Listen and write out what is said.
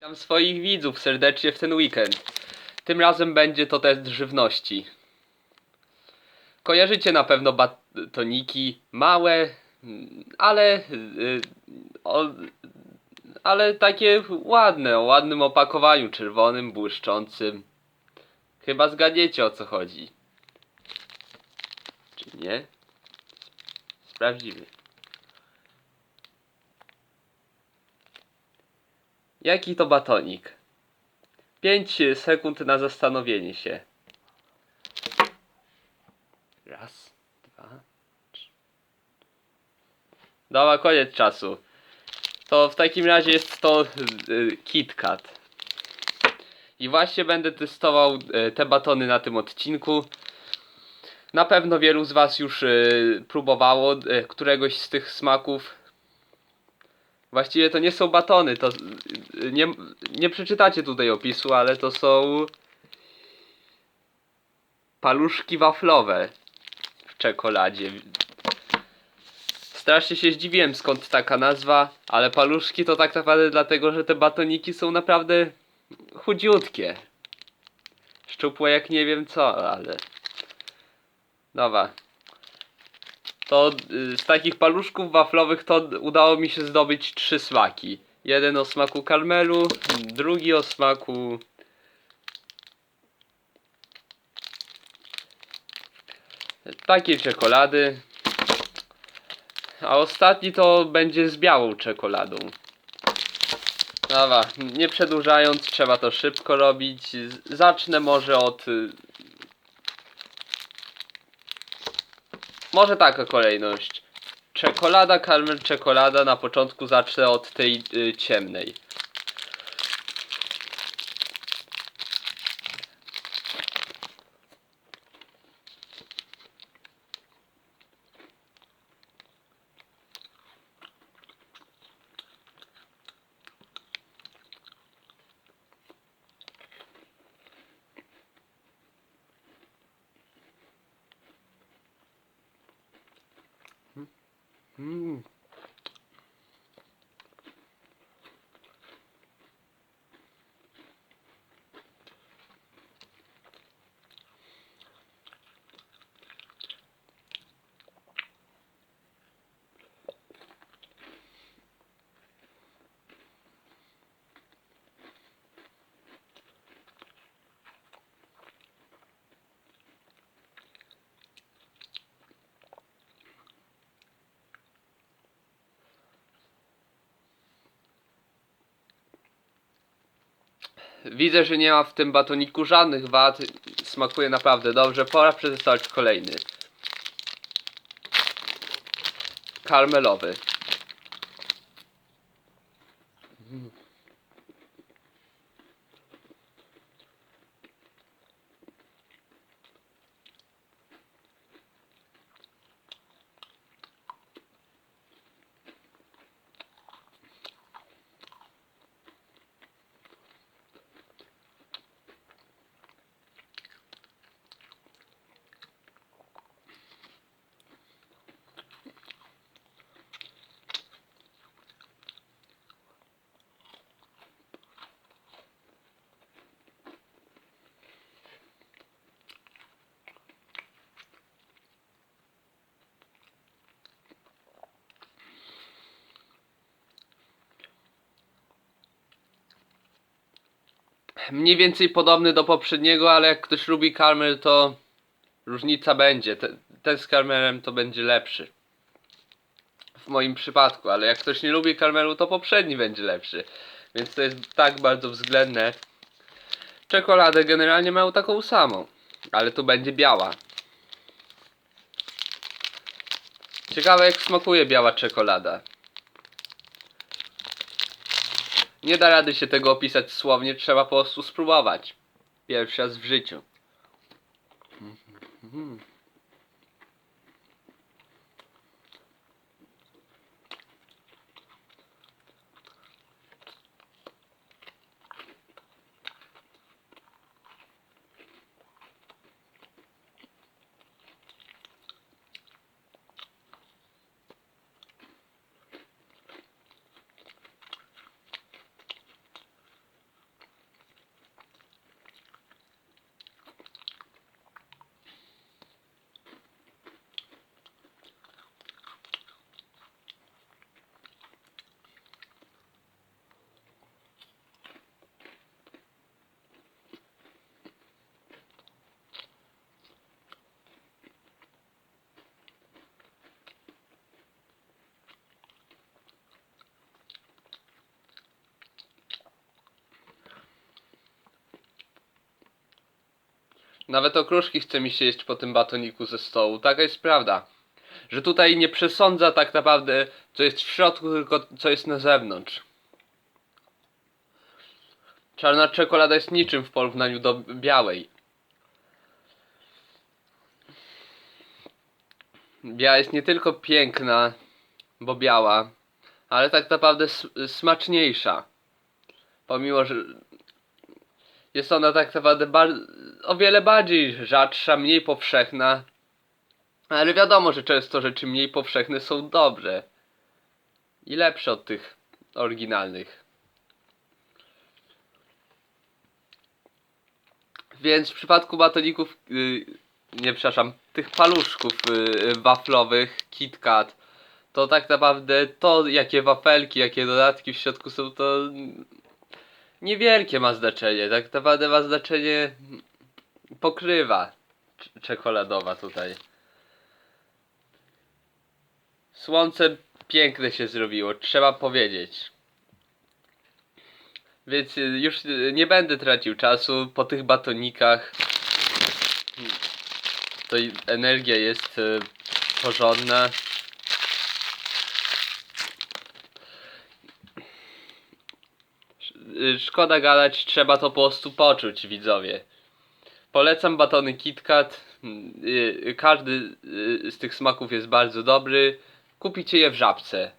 Witam swoich widzów serdecznie w ten weekend. Tym razem będzie to test żywności. Kojarzycie na pewno batoniki małe, ale y, ale takie ładne, o ładnym opakowaniu czerwonym, błyszczącym. Chyba zgadniecie o co chodzi. Czy nie? Sprawdzimy. Jaki to batonik? 5 sekund na zastanowienie się. Raz, dwa, trzy. Dobra, koniec czasu. To w takim razie jest to y, KitKat. I właśnie będę testował y, te batony na tym odcinku. Na pewno wielu z Was już y, próbowało któregoś z tych smaków. Właściwie to nie są batony, to nie, nie przeczytacie tutaj opisu, ale to są paluszki waflowe w czekoladzie. Strasznie się zdziwiłem skąd taka nazwa, ale paluszki to tak naprawdę dlatego, że te batoniki są naprawdę chudziutkie. Szczupłe jak nie wiem co, ale... Dobra, to y, z takich paluszków waflowych to udało mi się zdobyć trzy smaki. Jeden o smaku karmelu, drugi o smaku takiej czekolady. A ostatni to będzie z białą czekoladą. Dobra, nie przedłużając, trzeba to szybko robić. Zacznę może od Może taka kolejność. Czekolada, karmel, czekolada. Na początku zacznę od tej y, ciemnej. Mm. Widzę, że nie ma w tym batoniku żadnych wad. Smakuje naprawdę dobrze. Pora przetestować kolejny. Karmelowy. Mniej więcej podobny do poprzedniego, ale jak ktoś lubi karmel, to różnica będzie. Te- Ten z karmelem to będzie lepszy. W moim przypadku, ale jak ktoś nie lubi karmelu, to poprzedni będzie lepszy. Więc to jest tak bardzo względne. Czekoladę generalnie mają taką samą, ale tu będzie biała. Ciekawe jak smakuje biała czekolada. Nie da rady się tego opisać słownie, trzeba po prostu spróbować. Pierwszy raz w życiu. Nawet okruszki chce mi się jeść po tym batoniku ze stołu. Taka jest prawda. Że tutaj nie przesądza tak naprawdę, co jest w środku, tylko co jest na zewnątrz. Czarna czekolada jest niczym w porównaniu do białej. Biała jest nie tylko piękna, bo biała, ale tak naprawdę smaczniejsza. Pomimo, że jest ona tak naprawdę o wiele bardziej rzadsza, mniej powszechna. Ale wiadomo, że często rzeczy mniej powszechne są dobre. I lepsze od tych oryginalnych. Więc w przypadku batoników, yy, nie przepraszam, tych paluszków yy, waflowych, KitKat, to tak naprawdę to, jakie wafelki, jakie dodatki w środku są, to niewielkie ma znaczenie. Tak naprawdę ma znaczenie pokrywa cz- czekoladowa tutaj. Słońce piękne się zrobiło, trzeba powiedzieć. Więc y, już y, nie będę tracił czasu po tych batonikach. To i- energia jest y, porządna. Sz- y, Szkoda gadać, trzeba to po prostu poczuć, widzowie. Polecam batony KitKat. Y, y, Każdy y, z tych smaków jest bardzo dobry. Kupicie je w żabce.